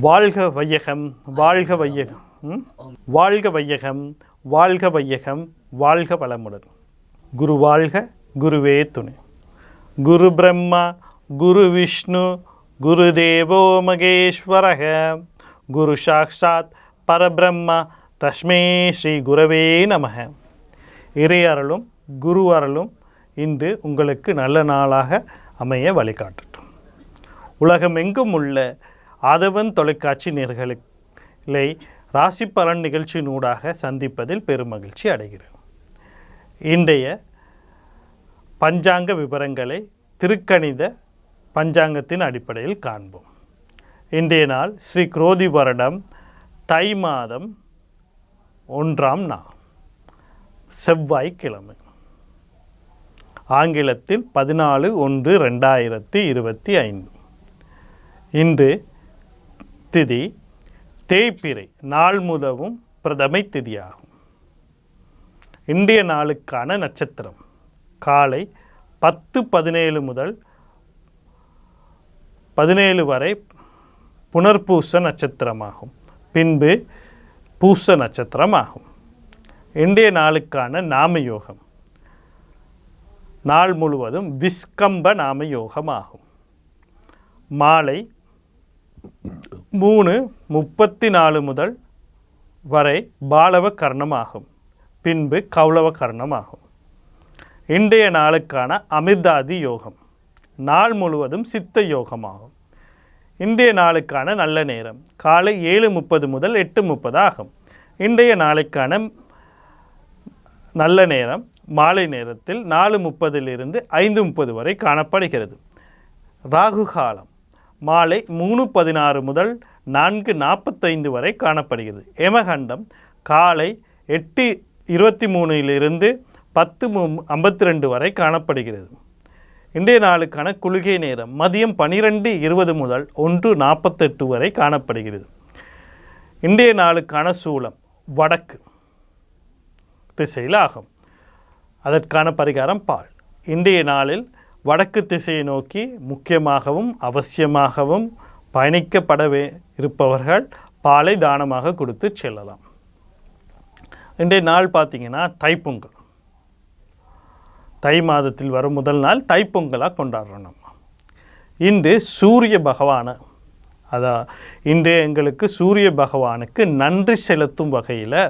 வாழ்க வையகம் வாழ்க வையகம். ம்? வாழ்க வையகம் வாழ்க வையகம் வாழ்க வளமுடன். குரு வாழ்க குருவே துணை. குரு பிரம்மா குரு விஷ்ணு குரு தேவோ மகேஸ்வரக. குரு சாக்ஷாத் பரபிரம்மா தஸ்மே ஸ்ரீ குரவே நமக. இறை அருளும் குரு அருளும் இன்று உங்களுக்கு நல்ல நாளாக அமைய வழிகாட்டட்டும். உலகமெங்கும் உள்ள ஆதவன் தொலைக்காட்சி நேர்களை ராசி பலன் நிகழ்ச்சியினூடாக சந்திப்பதில் பெருமகிழ்ச்சி அடைகிறேன். இன்றைய பஞ்சாங்க விவரங்களை திருக்கணித பஞ்சாங்கத்தின் அடிப்படையில் காண்போம். இன்றைய நாள் ஸ்ரீ குரோதி வருடம் தை மாதம் ஒன்றாம் நாள் செவ்வாய்க்கிழமை. ஆங்கிலத்தில் பதினாலு ஒன்று ரெண்டாயிரத்தி இருபத்தி ஐந்து. இன்று திதி தேய்பிறை நாள் முதவும் பிரதமை திதியாகும். இந்திய நாளுக்கான நட்சத்திரம். காலை பத்து பதினேழு முதல் பதினேழு வரை புனர்பூச நட்சத்திரமாகும். பின்பு பூச நட்சத்திரமாகும். இன்றைய நாளுக்கான நாம யோகம் நாள் முழுவதும் விஸ்கம்ப நாம யோகமாகும் மாலை மூணு முப்பத்தி நாலு முதல் வரை பாலவ கர்ணமாகும் பின்பு கௌளவ கர்ணமாகும் இன்றைய நாளுக்கான அமிர்தாதி யோகம். நாள் முழுவதும் சித்த யோகமாகும். இன்றைய நாளுக்கான நல்ல நேரம். காலை ஏழு முப்பது முதல் எட்டு முப்பது ஆகும். இன்றைய நாளுக்கான நல்ல நேரம் மாலை நேரத்தில் நாலு முப்பதிலிருந்து ஐந்து முப்பது வரை காணப்படுகிறது. ராகு காலம். மாலை மூணு பதினாறு முதல் நான்கு நாற்பத்தைந்து வரை காணப்படுகிறது. ஏமகண்டம் காலை எட்டு இருபத்தி மூணிலிருந்து பத்து மு ஐம்பத்தி ரெண்டு வரை காணப்படுகிறது. இன்றைய நாளுக்கான குளிகை நேரம் மதியம் பனிரெண்டு இருபது முதல் ஒன்று நாற்பத்தெட்டு வரை காணப்படுகிறது. இன்றைய நாளுக்கான சூளம் வடக்கு திசையில் ஆகும். அதற்கான பரிகாரம் பால். இன்றைய நாளில் வடக்கு திசையை நோக்கி முக்கியமாகவும் அவசியமாகவும் பயணிக்கப்படவே இருப்பவர்கள் பாலை தானமாக கொடுத்து செல்லலாம். இன்றைய நாள் பார்த்தீங்கன்னா தைப்பொங்கல் தை மாதத்தில் வரும் முதல் நாள் தைப்பொங்கலாக கொண்டாடுறோம் இன்று சூரிய பகவானை அதான் இன்று எங்களுக்கு சூரிய பகவானுக்கு நன்றி செலுத்தும் வகையில்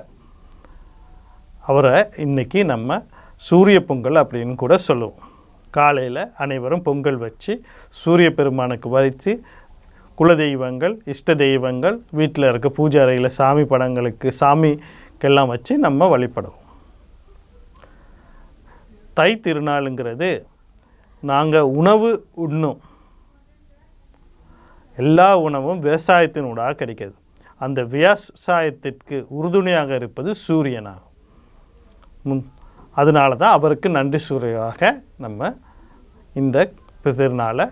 அவரை இன்னைக்கு நம்ம சூரிய பொங்கல் அப்படின்னு கூட சொல்லுவோம். காலையில் அனைவரும் பொங்கல் வச்சு சூரிய பெருமானுக்கு வறித்து குல தெய்வங்கள் இஷ்ட தெய்வங்கள் வீட்டில் இருக்க பூஜை அறையில் சாமி படங்களுக்கு சாமிக்கெல்லாம் வச்சு நம்ம வழிபடுவோம். தை திருநாளுங்கிறது நாங்கள் உணவு உண்ணும். எல்லா உணவும் விவசாயத்தினூடாக கிடைக்கிறது. அந்த விவசாயத்திற்கு உறுதுணையாக இருப்பது சூரியனாகும். முன் அதனால தான் அவருக்கு நன்றி சூரியாக நம்ம இந்த திருநாளை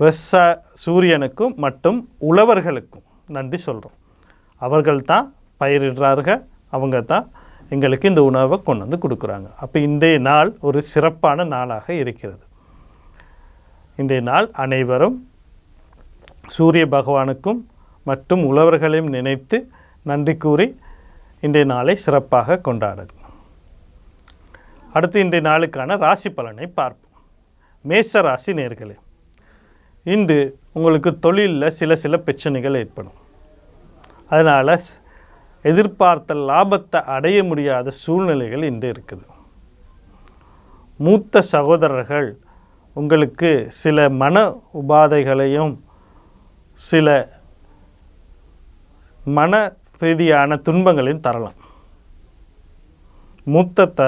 வெச சூரியனுக்கும் மற்றும் உழவர்களுக்கும் நன்றி சொல்கிறோம் அவர்கள் தான் பயிரிடுறார்கள் அவங்க தான் எங்களுக்கு இந்த உணவை கொண்டு வந்து கொடுக்குறாங்க. அப்போ இன்றைய நாள் ஒரு சிறப்பான நாளாக இருக்கிறது. இன்றைய நாள் அனைவரும் சூரிய பகவானுக்கும் மற்றும் உழவர்களையும் நினைத்து நன்றி கூறி இன்றைய நாளை சிறப்பாக கொண்டாடுங்க அடுத்து இன்றைய நாளுக்கான ராசி பலனை பார்ப்போம். மேச ராசி நேர்களே இன்று உங்களுக்கு தொழிலில் சில சில பிரச்சனைகள் ஏற்படும். அதனால் எதிர்பார்த்த லாபத்தை அடைய முடியாத சூழ்நிலைகள் இன்று இருக்குது. மூத்த சகோதரர்கள் உங்களுக்கு சில மன உபாதைகளையும் சில மன ரீதியான துன்பங்களையும் தரலாம். மூத்த த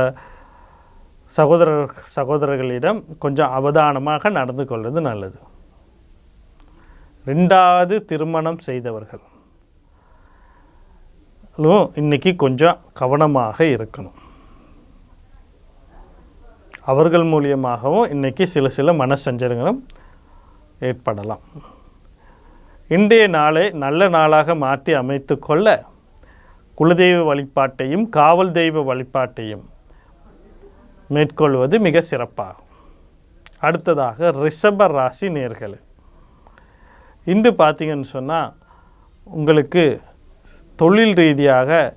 சகோதரர் சகோதரர்களிடம் கொஞ்சம் அவதானமாக நடந்து கொள்வது நல்லது. ரெண்டாவது திருமணம் செய்தவர்கள். இன்றைக்கி இன்னைக்கு கொஞ்சம் கவனமாக இருக்கணும். அவர்கள் மூலியமாகவும் இன்றைக்கி சில சில மனசஞ்சலங்களும் ஏற்படலாம். இன்றைய நாளை நல்ல நாளாக மாற்றி அமைத்து கொள்ள குலதெய்வ வழிபாட்டையும் காவல் தெய்வ வழிபாட்டையும் மேற்கொள்வது மிக சிறப்பாகும். அடுத்ததாக ரிஷப ராசி நேர்கள். இன்று பார்த்தீங்கன்னு சொன்னால் உங்களுக்கு தொழில் ரீதியாக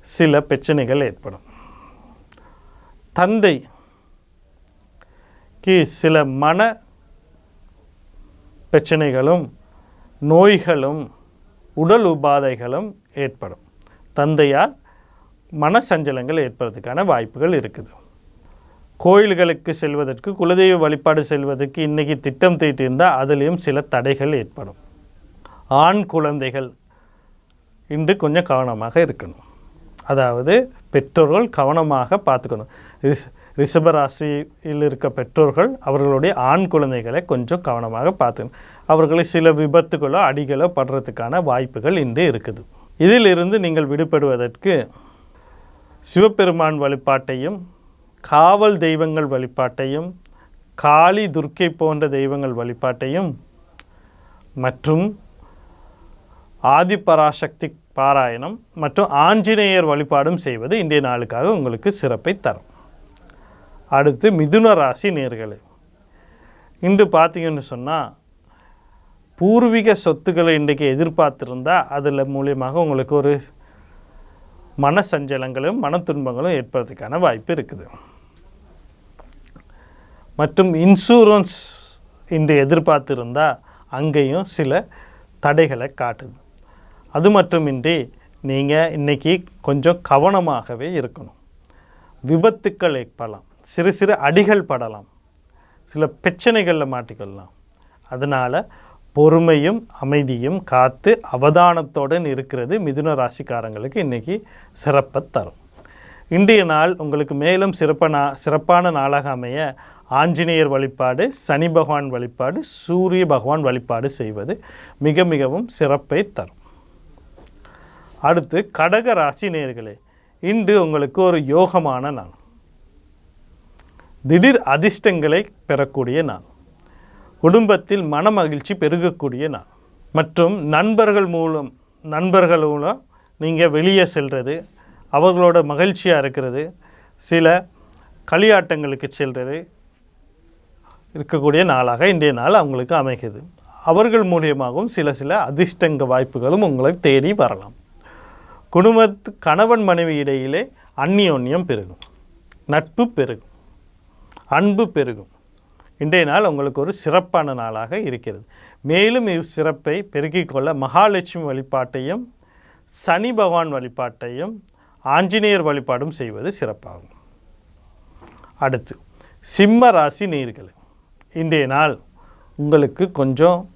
சில பிரச்சனைகள் ஏற்படும். தந்தைக்கு சில மன பிரச்சனைகளும் நோய்களும் உடல் உபாதைகளும் ஏற்படும். தந்தையால் மனசஞ்சலங்கள் ஏற்படுறதுக்கான வாய்ப்புகள் இருக்குது. கோயில்களுக்கு செல்வதற்கு குலதெய்வ வழிபாடு செல்வதற்கு இன்றைக்கி திட்டம் தீட்டியிருந்தால் அதுலேயும் சில தடைகள் ஏற்படும். ஆண் குழந்தைகள் இன்று கொஞ்சம் கவனமாக இருக்கணும். அதாவது பெற்றோர்கள் கவனமாக பார்த்துக்கணும். ரிஷ ரிஷபராசியில் இருக்க பெற்றோர்கள் அவர்களுடைய ஆண் குழந்தைகளை கொஞ்சம் கவனமாக பார்த்துக்கணும். அவர்களை சில விபத்துகளோ அடிகளோ படுறதுக்கான வாய்ப்புகள் இன்று இருக்குது. இதிலிருந்து நீங்கள் விடுபடுவதற்கு சிவபெருமான் வழிபாட்டையும் காவல் தெய்வங்கள் வழிபாட்டையும் காளி துர்க்கை போன்ற தெய்வங்கள் வழிபாட்டையும் மற்றும் ஆதிபராசக்தி பாராயணம் மற்றும் ஆஞ்சநேயர் வழிபாடும் செய்வது இன்றைய நாளுக்காக உங்களுக்கு சிறப்பை தரும். அடுத்து மிதுன ராசி நேர்களே. இன்று பார்த்தீங்கன்னு சொன்னால் பூர்வீக சொத்துக்களை இன்றைக்கு எதிர்பார்த்துருந்தா அதில் மூலியமாக உங்களுக்கு ஒரு மன சஞ்சலங்களும் மன துன்பங்களும் ஏற்படுறதுக்கான வாய்ப்பு இருக்குது. மற்றும் இன்சூரன்ஸ் இன்று எதிர்பார்த்திருந்தால் அங்கேயும் சில தடைகளை காட்டுது. அது மட்டுமின்றி நீங்கள் இன்றைக்கி கொஞ்சம் கவனமாகவே இருக்கணும். விபத்துக்கள் ஏற்படலாம். சிறு சிறு அடிகள் படலாம். சில பிரச்சனைகளில் மாட்டிக்கொள்ளலாம். அதனால் பொறுமையும் அமைதியும் காத்து அவதானத்துடன் இருக்கிறது மிதுன ராசிக்காரங்களுக்கு இன்றைக்கி சிறப்பை தரும். இன்றைய நாள் உங்களுக்கு மேலும் சிறப்ப நா சிறப்பான நாளாக அமைய ஆஞ்சநேயர் வழிபாடு சனி பகவான் வழிபாடு சூரிய பகவான் வழிபாடு செய்வது மிக மிகவும் சிறப்பை தரும். அடுத்து கடக ராசி நேர்களே இன்று உங்களுக்கு ஒரு யோகமான நாள். திடீர் அதிர்ஷ்டங்களை பெறக்கூடிய நாள். குடும்பத்தில் மன மகிழ்ச்சி பெருகக்கூடிய நாள். மற்றும் நண்பர்கள் மூலம் நண்பர்கள் மூலம் நீங்கள் வெளியே செல்வது அவர்களோட மகிழ்ச்சியாக இருக்கிறது சில களியாட்டங்களுக்கு செல்வது இருக்கக்கூடிய நாளாக இன்றைய நாள் அவங்களுக்கு அமைகிறது. அவர்கள் மூலியமாகவும் சில சில அதிர்ஷ்டங்க வாய்ப்புகளும் உங்களை தேடி வரலாம். குடும்பத்து கணவன் மனைவி இடையிலே அந்நியோன்யம் பெருகும். நட்பு பெருகும். அன்பு பெருகும். இன்றைய நாள் உங்களுக்கு ஒரு சிறப்பான நாளாக இருக்கிறது. மேலும் இச்சிறப்பை பெருக்கிக் கொள்ள மகாலட்சுமி வழிபாட்டையும் சனி பகவான் வழிபாட்டையும் ஆஞ்சநேயர் வழிபாடும் செய்வது சிறப்பாகும். அடுத்து சிம்ம ராசி நீர்கள் இன்றைய நாள் உங்களுக்கு கொஞ்சம்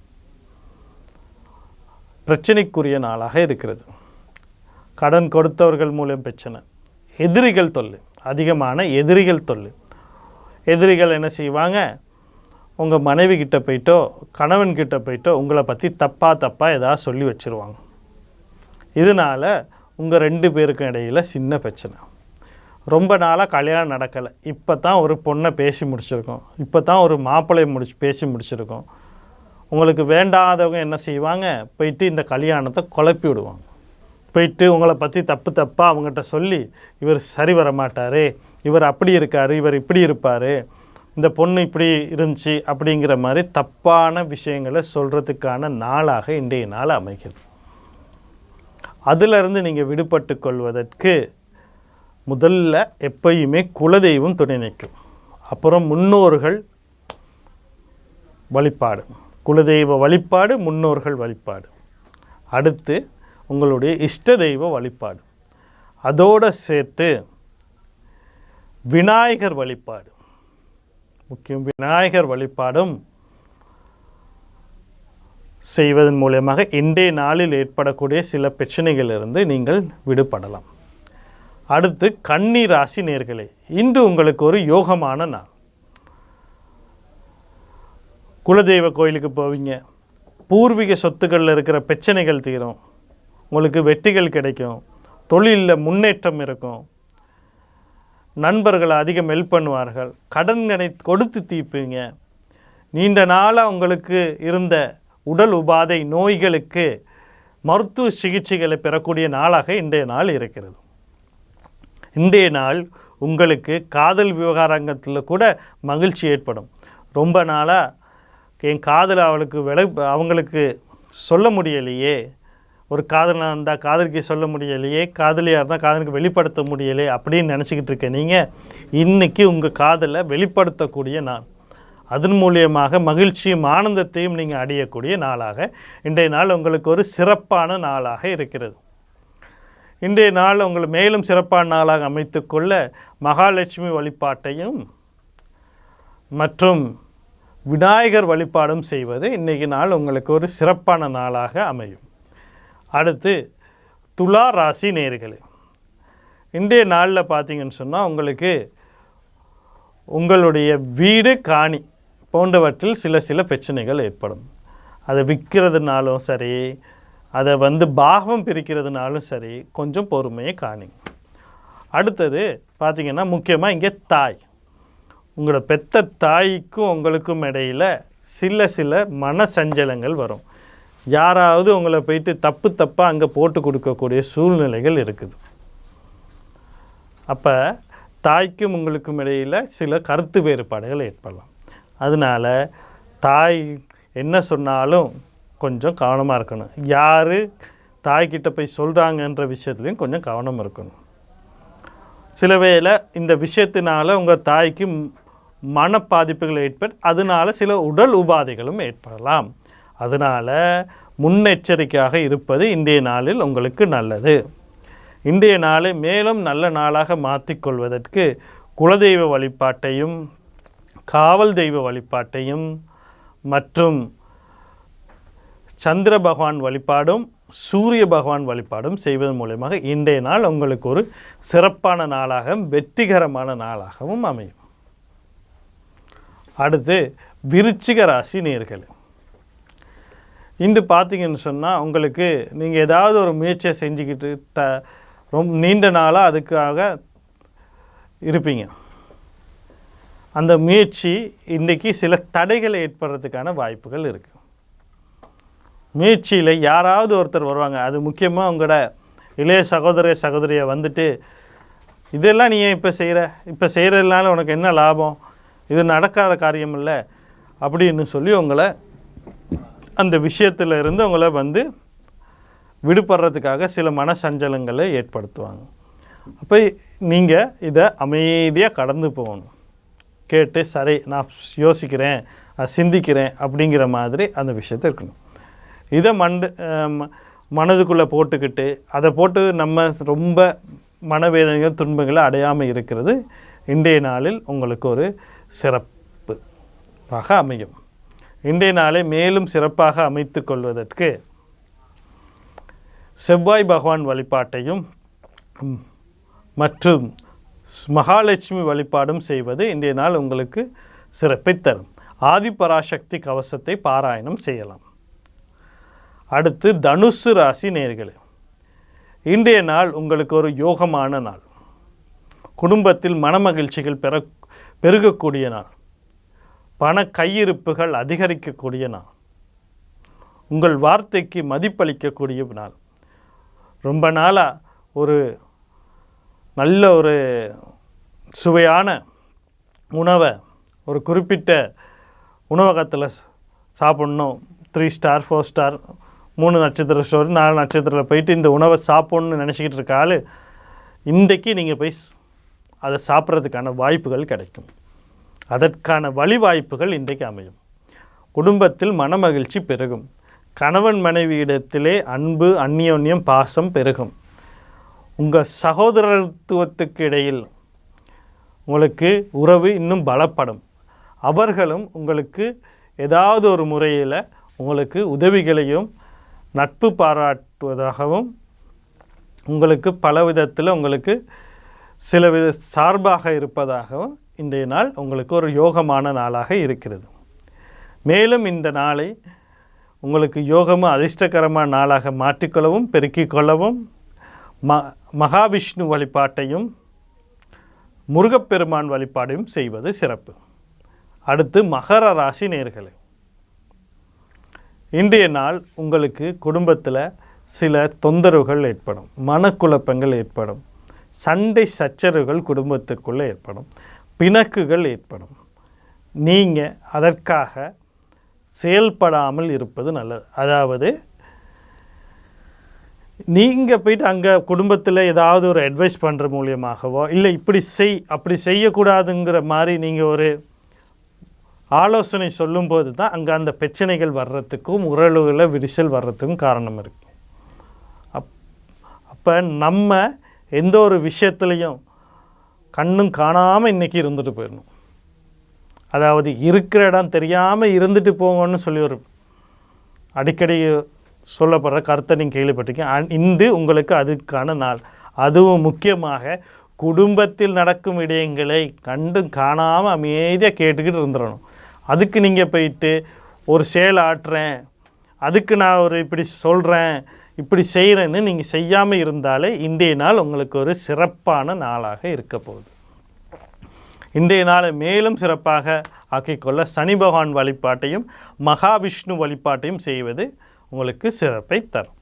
பிரச்சனைக்குரிய நாளாக இருக்கிறது. கடன் கொடுத்தவர்கள் மூலம் பிரச்சனை எதிரிகள் தொல்லை அதிகமான எதிரிகள் தொல்லை. எதிரிகள் என்ன செய்வாங்க? உங்கள் மனைவி கிட்டே போயிட்டோ கணவன் கிட்ட போயிட்டோ உங்களை பற்றி தப்பாக தப்பாக ஏதாவது சொல்லி வச்சுருவாங்க. இதனால் உங்கள் ரெண்டு பேருக்கும் இடையில் சின்ன பிரச்சனை. ரொம்ப நாளாக கல்யாணம் நடக்கலை. இப்போ தான் ஒரு பொண்ணை பேசி முடிச்சிருக்கோம். இப்போ தான் ஒரு மாப்பிள்ளையை முடிச்சு பேசி முடிச்சிருக்கோம். உங்களுக்கு வேண்டாதவங்க என்ன செய்வாங்க? போயிட்டு இந்த கல்யாணத்தை குழப்பி விடுவாங்க. போயிட்டு உங்களை பற்றி தப்பு தப்பாக அவங்ககிட்ட சொல்லி இவர் சரி வர மாட்டார் இவர் அப்படி இருக்கார் இவர் இப்படி இருப்பார் இந்த பொண்ணு இப்படி இருந்துச்சு அப்படிங்கிற மாதிரி தப்பான விஷயங்களை சொல்கிறதுக்கான நாளாக இன்றைய நாள் அமைகிறது. அதிலிருந்து நீங்கள் விடுபட்டு கொள்வதற்கு முதல்ல எப்பயுமே குலதெய்வம் துணை நிற்கும். அப்புறம் முன்னோர்கள் வழிபாடு. குலதெய்வ வழிபாடு முன்னோர்கள் வழிபாடு. அடுத்து உங்களுடைய இஷ்ட தெய்வ வழிபாடு. அதோடு சேர்த்து விநாயகர் வழிபாடு. முக்கியம். விநாயகர் வழிபாடும் செய்வதன் மூலயமாக இன்றைய நாளில் ஏற்படக்கூடிய சில பிரச்சனைகளிலிருந்து நீங்கள் விடுபடலாம். அடுத்து கன்னி ராசி நேர்களே இன்று உங்களுக்கு ஒரு யோகமான நாள். குலதெய்வ கோயிலுக்கு போவீங்க. பூர்வீக சொத்துக்களில் இருக்கிற பிரச்சனைகள் தீரும். உங்களுக்கு வெற்றிகள் கிடைக்கும். தொழிலில் முன்னேற்றம் இருக்கும். நண்பர்களை அதிகம் ஹெல்ப் பண்ணுவார்கள். கடன்களை கொடுத்து தீர்ப்பீங்க. நீண்ட நாளாக உங்களுக்கு இருந்த உடல் உபாதை நோய்களுக்கு மருத்துவ சிகிச்சைகளை பெறக்கூடிய நாளாக இன்றைய நாள் இருக்கிறது. இன்றைய நாள் உங்களுக்கு காதல் விவகாரங்கத்தில் கூட மகிழ்ச்சி ஏற்படும். ரொம்ப நாளாக என் காதல் அவளுக்கு விளை அவங்களுக்கு சொல்ல முடியலையே. ஒரு காதலனாக இருந்தால் காதலிக்கு சொல்ல முடியலையே காதலியாக இருந்தால் காதலுக்கு வெளிப்படுத்த முடியலையே அப்படின்னு நினச்சிக்கிட்டு இருக்கேன் நீங்கள் இன்றைக்கி உங்கள் காதலை வெளிப்படுத்தக்கூடிய நாள். அதன் மூலியமாக மகிழ்ச்சியும் ஆனந்தத்தையும் நீங்கள் அடையக்கூடிய நாளாக இன்றைய நாள் உங்களுக்கு ஒரு சிறப்பான நாளாக இருக்கிறது. இன்றைய நாள் உங்களை மேலும் சிறப்பான நாளாக அமைத்துக்கொள்ள மகாலட்சுமி வழிபாட்டையும் மற்றும் விநாயகர் வழிபாடும் செய்வது இன்றைக்கு நாள் உங்களுக்கு ஒரு சிறப்பான நாளாக அமையும். அடுத்து துலா ராசி நேர்களே இன்றைய நாளில் பார்த்தீங்கன்னு சொன்னால் உங்களுக்கு உங்களுடைய வீடு காணி போன்றவற்றில் சில சில பிரச்சனைகள் ஏற்படும். அதை விற்கிறதுனாலும் சரி அதை வந்து பாகம் பிரிக்கிறதுனாலும் சரி கொஞ்சம் பொறுமையை காணிங்க அடுத்தது பார்த்திங்கன்னா முக்கியமாக இங்கே தாய். உங்களோட பெத்த தாய்க்கும் உங்களுக்கும் இடையில் சில சில மன சஞ்சலங்கள் வரும். யாராவது உங்களை போயிட்டு தப்பு தப்பாக அங்கே போட்டு கொடுக்கக்கூடிய சூழ்நிலைகள் இருக்குது. அப்போ தாய்க்கும் உங்களுக்கும் இடையில் சில கருத்து வேறுபாடுகள் ஏற்படலாம். அதனால் தாய் என்ன சொன்னாலும் கொஞ்சம் கவனமாக இருக்கணும். யார் தாய்கிட்ட போய் சொல்கிறாங்கன்ற விஷயத்துலையும் கொஞ்சம் கவனம் இருக்கணும். சில வேளை இந்த விஷயத்தினால உங்கள் தாய்க்கு மன பாதிப்புகள் ஏற்பட்டு அதனால சில உடல் உபாதைகளும் ஏற்படலாம். அதனால் முன்னெச்சரிக்கையாக இருப்பது இன்றைய நாளில் உங்களுக்கு நல்லது. இன்றைய நாளை மேலும் நல்ல நாளாக மாற்றிக்கொள்வதற்கு குலதெய்வ வழிபாட்டையும் காவல் தெய்வ வழிபாட்டையும் மற்றும் சந்திர பகவான் வழிபாடும் சூரிய பகவான் வழிபாடும் செய்வதன் மூலயமாக இன்றைய நாள் உங்களுக்கு ஒரு சிறப்பான நாளாகவும் வெற்றிகரமான நாளாகவும் அமையும். அடுத்து விருச்சிக ராசி நேர்கள் இன்று பார்த்தீங்கன்னு சொன்னால் உங்களுக்கு நீங்கள் ஏதாவது ஒரு முயற்சியை செஞ்சுக்கிட்டு த ரொம்ப நீண்ட நாளாக அதுக்காக இருப்பீங்க. அந்த முயற்சி இன்றைக்கி சில தடைகளை ஏற்படுறதுக்கான வாய்ப்புகள் இருக்குது முயற்சியில் யாராவது ஒருத்தர் வருவாங்க. அது முக்கியமாக உங்களோட இளைய சகோதர சகோதரியை வந்துட்டு இதெல்லாம் நீ ஏன் இப்போ செய்கிற இப்போ செய்கிறதுனால உனக்கு என்ன லாபம்? இது நடக்காத காரியம் இல்லை அப்படின்னு சொல்லி உங்களை அந்த விஷயத்துல இருந்து அவங்கள வந்து விடுபடுறதுக்காக சில மன சஞ்சலங்களை ஏற்படுத்துவாங்க. அப்போ நீங்கள் இதை அமைதியாக கடந்து போகணும். கேட்டு சரி நான் யோசிக்கிறேன் சிந்திக்கிறேன் அப்படிங்கிற மாதிரி அந்த விஷயத்தை இருக்கணும். இதை மண்டு மனதுக்குள்ளே போட்டுக்கிட்டு அதை போட்டு நம்ம ரொம்ப மனவேதனைகள் துன்பங்களை அடையாமல் இருக்கிறது இன்றைய நாளில் உங்களுக்கு ஒரு சிறப்பாக அமையும். இன்றைய நாளை மேலும் சிறப்பாக அமைத்து கொள்வதற்கு செவ்வாய் பகவான் வழிபாட்டையும் மற்றும் ஸ்- மகாலட்சுமி வழிபாடும் செய்வது இன்றைய நாள் உங்களுக்கு சிறப்பை தரும். ஆதிபராசக்தி கவசத்தை பாராயணம் செய்யலாம். அடுத்து தனுசு ராசி நேர்களே இன்றைய நாள் உங்களுக்கு ஒரு யோகமான நாள். குடும்பத்தில் மனமகிழ்ச்சிகள் பெற பெருகக்கூடிய நாள். பண கையிருப்புகள் அதிகரிக்கக்கூடிய நாள். உங்கள் வார்த்தைக்கு மதிப்பளிக்கக்கூடிய நாள். ரொம்ப நாளாக ஒரு நல்ல ஒரு சுவையான உணவை ஒரு குறிப்பிட்ட உணவகத்தில் சாப்பிட்ணும். த்ரீ ஸ்டார் ஃபோர் ஸ்டார் மூணு நட்சத்திர ஸ்டோர் நாலு நட்சத்திரத்தில் போயிட்டு இந்த உணவை சாப்பிட்ணுன்னு நினச்சிக்கிட்டு இருக்க ஆள் இன்றைக்கி நீங்கள் போய் அதை சாப்பிட்றதுக்கான வாய்ப்புகள் கிடைக்கும். அதற்கான வழி வாய்ப்புகள் இன்றைக்கு அமையும். குடும்பத்தில் மனமகிழ்ச்சி பெருகும். கணவன் மனைவியிடத்திலே அன்பு அந்நியோன்யம் பாசம் பெருகும். உங்கள் சகோதரத்துவத்துக்கு இடையில் உங்களுக்கு உறவு இன்னும் பலப்படும். அவர்களும் உங்களுக்கு ஏதாவது ஒரு முறையில் உங்களுக்கு உதவிகளையும் நட்பு பாராட்டுவதாகவும் உங்களுக்கு பல விதத்தில் உங்களுக்கு சில வித சார்பாக இருப்பதாகவும் இன்றைய நாள் உங்களுக்கு ஒரு யோகமான நாளாக இருக்கிறது. மேலும் இந்த நாளை உங்களுக்கு யோகமும் அதிர்ஷ்டகரமான நாளாக மாற்றிக்கொள்ளவும் பெருக்கிக் கொள்ளவும் ம மகாவிஷ்ணு வழிபாட்டையும் முருகப்பெருமான் வழிபாடையும் செய்வது சிறப்பு. அடுத்து மகர ராசி நேர்களே. இன்றைய நாள் உங்களுக்கு குடும்பத்தில் சில தொந்தரவுகள் ஏற்படும் மனக்குழப்பங்கள் ஏற்படும் சண்டை சச்சரவுகள் குடும்பத்துக்குள்ளே ஏற்படும். பிணக்குகள் ஏற்படும். நீங்கள் அதற்காக செயல்படாமல் இருப்பது நல்லது. அதாவது நீங்கள் போயிட்டு அங்கே குடும்பத்தில் ஏதாவது ஒரு அட்வைஸ் பண்ணுற மூலியமாகவோ இல்லை இப்படி செய் அப்படி செய்யக்கூடாதுங்கிற மாதிரி நீங்கள் ஒரு ஆலோசனை சொல்லும்போது தான் அங்கே அந்த பிரச்சனைகள் வர்றதுக்கும் உறவுகளை விரிசல் வர்றதுக்கும் காரணம் இருக்குது அப் அப்போ நம்ம எந்த ஒரு விஷயத்துலையும் கண்ணும் காணாமல் இன்றைக்கி இருந்துட்டு போயிடணும். அதாவது இருக்கிற இடம் தெரியாமல் இருந்துட்டு போங்கன்னு சொல்லி ஒரு அடிக்கடி சொல்லப்படுற கருத்தை நீங்கள் கேள்விப்பட்டிருக்கீங்க. இன்று உங்களுக்கு அதுக்கான நாள். அதுவும் முக்கியமாக குடும்பத்தில் நடக்கும் விடயங்களை கண்டும் காணாமல் அமைதியாக கேட்டுக்கிட்டு இருந்துடணும். அதுக்கு நீங்கள் போயிட்டு ஒரு செயல் ஆட்டுறேன். அதுக்கு நான் ஒரு இப்படி சொல்கிறேன் இப்படி செய்கிறேன்னு நீங்கள் செய்யாமல் இருந்தாலே இன்றைய நாள் உங்களுக்கு ஒரு சிறப்பான நாளாக இருக்க போகுது. இன்றைய நாளை மேலும் சிறப்பாக ஆக்கிக்கொள்ள சனி பகவான் வழிபாட்டையும் மகாவிஷ்ணு வழிபாட்டையும் செய்வது உங்களுக்கு சிறப்பை தரும்.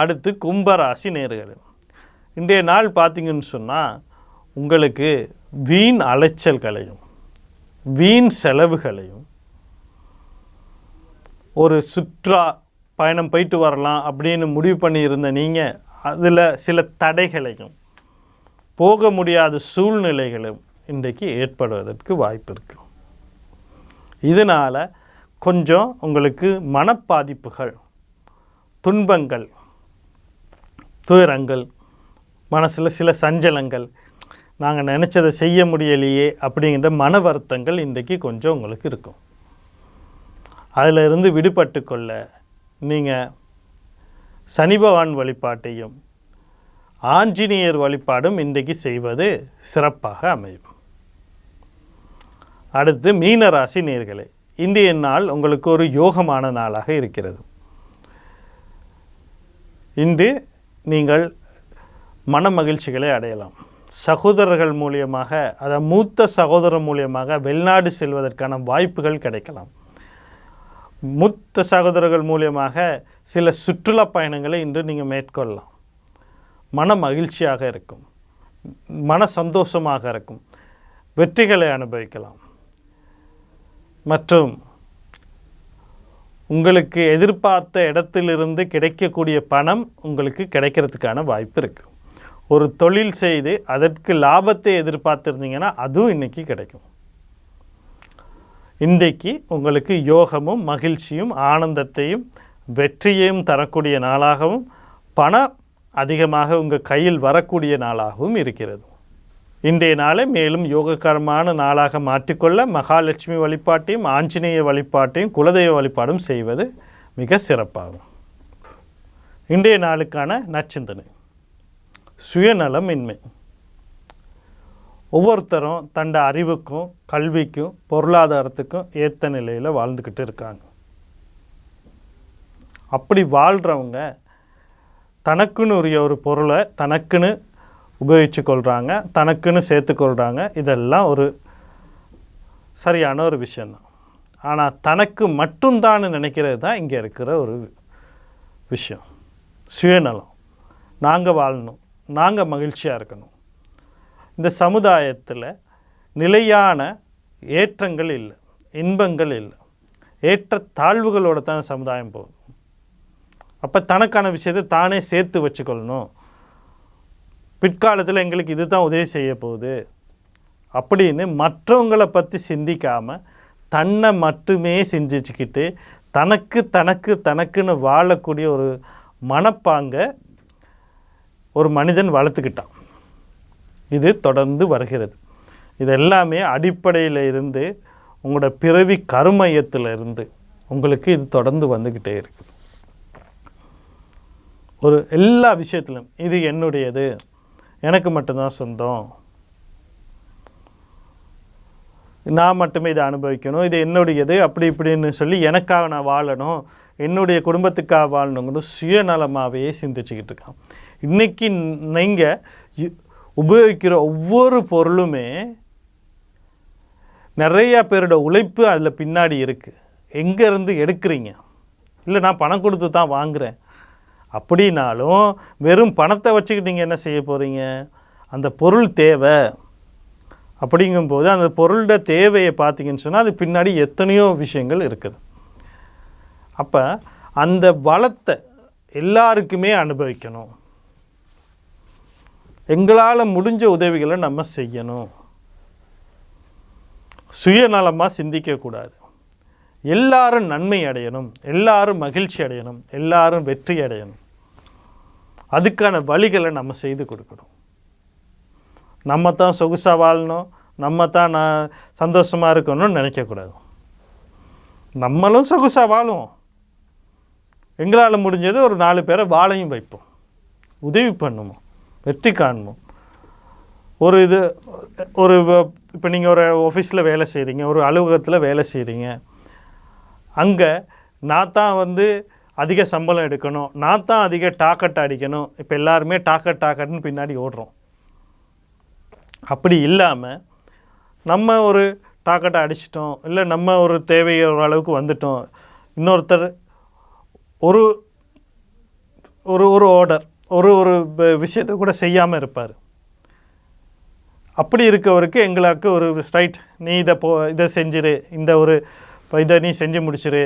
அடுத்து கும்பராசி நேர்கள் இன்றைய நாள் பார்த்தீங்கன்னு சொன்னால் உங்களுக்கு வீண் அலைச்சல்களையும் வீண் செலவுகளையும் ஒரு சுற்றுலா பயணம் போயிட்டு வரலாம் அப்படின்னு முடிவு பண்ணியிருந்த நீங்கள் அதில் சில தடைகளையும் போக முடியாத சூழ்நிலைகளும் இன்றைக்கு ஏற்படுவதற்கு வாய்ப்பு இருக்கும் இதனால் கொஞ்சம் உங்களுக்கு மனப்பாதிப்புகள் துன்பங்கள் துயரங்கள் மனசில் சில சஞ்சலங்கள் நாங்கள் நினச்சதை செய்ய முடியலையே அப்படிங்கிற மன வருத்தங்கள் இன்றைக்கு கொஞ்சம் உங்களுக்கு இருக்கும். அதிலிருந்து விடுபட்டு கொள்ள நீங்கள் சனி பகவான் வழிபாட்டையும் ஆஞ்சநேயர் வழிபாடும் இன்றைக்கு செய்வது சிறப்பாக அமையும். அடுத்து மீனராசி நேர்களே இன்றைய நாள் உங்களுக்கு ஒரு யோகமான நாளாக இருக்கிறது. இன்று நீங்கள் மன மகிழ்ச்சிகளை அடையலாம். சகோதரர்கள் மூலியமாக அதாவது மூத்த சகோதரர் மூலியமாக வெளிநாடு செல்வதற்கான வாய்ப்புகள் கிடைக்கலாம். மூத்த சகோதரர்கள் மூலியமாக சில சுற்றுலா பயணங்களை இன்று நீங்கள் மேற்கொள்ளலாம். மன மகிழ்ச்சியாக இருக்கும். மன சந்தோஷமாக இருக்கும். வெற்றிகளை அனுபவிக்கலாம். மற்றும் உங்களுக்கு எதிர்பார்த்த இடத்திலிருந்து கிடைக்கக்கூடிய பணம் உங்களுக்கு கிடைக்கிறதுக்கான வாய்ப்பு இருக்குது ஒரு தொழில் செய்து அதற்கு லாபத்தை எதிர்பார்த்துருந்தீங்கன்னா அதுவும் இன்றைக்கி கிடைக்கும். இன்றைக்கு உங்களுக்கு யோகமும் மகிழ்ச்சியும் ஆனந்தத்தையும் வெற்றியையும் தரக்கூடிய நாளாகவும் பணம் அதிகமாக உங்கள் கையில் வரக்கூடிய நாளாகவும் இருக்கிறது. இன்றைய நாளை மேலும் யோககரமான நாளாக மாற்றிக்கொள்ள மகாலட்சுமி வழிபாட்டையும் ஆஞ்சநேய வழிபாட்டையும் குலதெய்வ வழிபாடும் செய்வது மிக சிறப்பாகும். இன்றைய நாளுக்கான நச்சிந்தனை சுயநலமின்மை. ஒவ்வொருத்தரும் தண்ட அறிவுக்கும் கல்விக்கும் பொருளாதாரத்துக்கும் ஏற்ற நிலையில் வாழ்ந்துக்கிட்டு இருக்காங்க. அப்படி வாழ்கிறவங்க தனக்குன்னு உரிய ஒரு பொருளை தனக்குன்னு உபயோகித்து கொள்கிறாங்க தனக்குன்னு சேர்த்துக்கொள்கிறாங்க இதெல்லாம் ஒரு சரியான ஒரு விஷயந்தான். ஆனால் தனக்கு மட்டும்தான் நினைக்கிறது தான் இங்கே இருக்கிற ஒரு விஷயம். சுயநலம். நாங்கள் வாழணும். நாங்கள் மகிழ்ச்சியாக இருக்கணும். இந்த சமுதாயத்தில் நிலையான ஏற்றங்கள் இல்லை இன்பங்கள் இல்லை. ஏற்ற தாழ்வுகளோட தான் சமுதாயம் போகுது. அப்போ தனக்கான விஷயத்தை தானே சேர்த்து வச்சுக்கொள்ளணும். பிற்காலத்தில் எங்களுக்கு இது தான் உதவி செய்ய போகுது. அப்படின்னு மற்றவங்களை பற்றி சிந்திக்காமல் தன்னை மட்டுமே சிந்திச்சுக்கிட்டு தனக்கு தனக்கு தனக்குன்னு வாழக்கூடிய ஒரு மனப்பாங்கை ஒரு மனிதன் வளர்த்துக்கிட்டான். இது தொடர்ந்து வருகிறது. இது எல்லாமே அடிப்படையில் இருந்து உங்களோட பிறவி கருமையத்தில் இருந்து உங்களுக்கு இது தொடர்ந்து வந்துக்கிட்டே இருக்குது. ஒரு எல்லா விஷயத்திலும் இது என்னுடையது. எனக்கு மட்டும்தான் சொந்தம். நான் மட்டுமே இதை அனுபவிக்கணும். இது என்னுடையது அப்படி இப்படின்னு சொல்லி எனக்காக நான் வாழணும். என்னுடைய குடும்பத்துக்காக வாழணுங்கன்னு சுயநலமாகவே சிந்திச்சுக்கிட்டு இருக்கான். இன்றைக்கி நீங்கள் உபயோகிக்கிற ஒவ்வொரு பொருளுமே நிறைய பேரோட உழைப்பு அதில் பின்னாடி இருக்குது எங்கேருந்து எடுக்கிறீங்க? இல்லை நான் பணம் கொடுத்து தான் வாங்குகிறேன் அப்படின்னாலும் வெறும் பணத்தை வச்சுக்கிட்டு நீங்கள் என்ன செய்ய போகிறீங்க அந்த பொருள் தேவை. அப்படிங்கும்போது அந்த பொருளோட தேவையை பார்த்தீங்கன்னு சொன்னால் அது பின்னாடி எத்தனையோ விஷயங்கள் இருக்குது. அப்போ அந்த வளத்தை எல்லாருக்குமே அனுபவிக்கணும். எங்களால் முடிஞ்ச உதவிகளை நம்ம செய்யணும். சுயநலமாக சிந்திக்கக்கூடாது எல்லாரும் நன்மை அடையணும். எல்லாரும் மகிழ்ச்சி அடையணும். எல்லாரும் வெற்றி அடையணும். அதுக்கான வழிகளை நம்ம செய்து கொடுக்கணும். நம்ம தான் சொகுசாக வாழணும். நம்ம தான் நான் சந்தோஷமாக இருக்கணும்னு நினைக்கக்கூடாது நம்மளும் சொகுசாக வாழுவோம். எங்களால் முடிஞ்சது ஒரு நாலு பேரை வாழையும் வைப்போம். உதவி பண்ணுவோம். வெற்றி காண்போம். ஒரு இது ஒரு இப்போ நீங்கள் ஒரு ஆஃபீஸில் வேலை செய்கிறீங்க ஒரு அலுவலகத்தில் வேலை செய்கிறீங்க அங்கே நான் தான் வந்து அதிக சம்பளம் எடுக்கணும் நான் தான் அதிக டாக்கெட் அடிக்கணும். இப்போ எல்லாருமே டாக்கெட் டாக்கெட்னு பின்னாடி ஓடுறோம். அப்படி இல்லாமல் நம்ம ஒரு டாக்கெட்டை அடிச்சிட்டோம் இல்லை நம்ம ஒரு தேவை அளவுக்கு வந்துட்டோம். இன்னொருத்தர் ஒரு ஒரு ஒரு ஆர்டர் ஒரு ஒரு விஷயத்தை கூட செய்யாமல் இருப்பார். அப்படி இருக்கவருக்கு எங்களுக்கு ஒரு ஸ்ட்ரைட் நீ இதை போ இதை செஞ்சிரு இந்த ஒரு இப்போ இதை நீ செஞ்சு முடிச்சிரு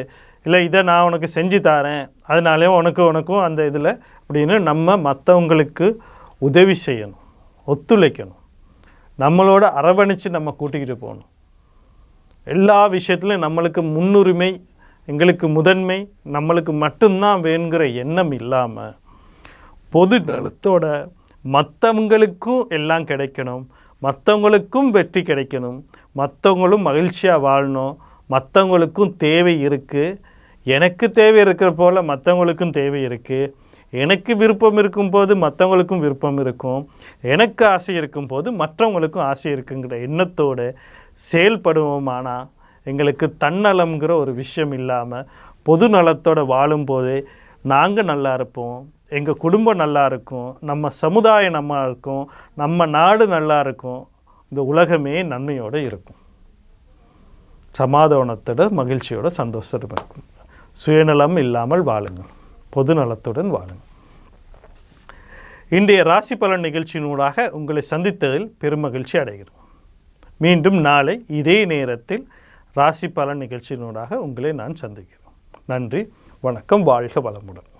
இல்லை இதை நான் உனக்கு செஞ்சு தரேன் அதனாலே உனக்கு உனக்கும் அந்த இதில் அப்படின்னு நம்ம மற்றவங்களுக்கு உதவி செய்யணும் ஒத்துழைக்கணும். நம்மளோட அரவணைச்சு நம்ம கூட்டிக்கிட்டு போகணும். எல்லா விஷயத்துலையும் நம்மளுக்கு முன்னுரிமை எங்களுக்கு முதன்மை நம்மளுக்கு மட்டும்தான் வேணுங்கிற எண்ணம் இல்லாமல் பொது நலத்தோட மற்றவங்களுக்கும் எல்லாம் கிடைக்கணும். மற்றவங்களுக்கும் வெற்றி கிடைக்கணும். மற்றவங்களும் மகிழ்ச்சியாக வாழணும். மற்றவங்களுக்கும் தேவை இருக்குது எனக்கு தேவை இருக்கிற போல் மற்றவங்களுக்கும் தேவை இருக்குது எனக்கு விருப்பம் இருக்கும்போது மற்றவங்களுக்கும் விருப்பம் இருக்கும். எனக்கு ஆசை இருக்கும்போது மற்றவங்களுக்கும் ஆசை இருக்குங்கிற எண்ணத்தோடு செயல்படுவோமானா எங்களுக்கு தன்னலம்ங்கிற ஒரு விஷயம் இல்லாமல் பொது நலத்தோடு வாழும்போது நாங்கள் நல்லா இருப்போம். எங்கள் குடும்பம் நல்லா இருக்கும் நம்ம சமுதாயம் நல்லா இருக்கும் நம்ம நாடு நல்லா இருக்கும் இந்த உலகமே நன்மையோடு இருக்கும். சமாதானத்தோட மகிழ்ச்சியோட சந்தோஷத்தோட இருக்கும். சுயநலம் இல்லாமல் வாழுங்கள். பொது நலத்துடன் வாழுங்கள். இன்றைய ராசி பலன் நிகழ்ச்சியினூடாக உங்களை சந்தித்ததில் பெருமகிழ்ச்சி அடைகிறோம். மீண்டும் நாளை இதே நேரத்தில் ராசி பலன் நிகழ்ச்சியினூடாக உங்களை நான் சந்திக்கிறோம். நன்றி வணக்கம் வாழ்க வளமுடன்.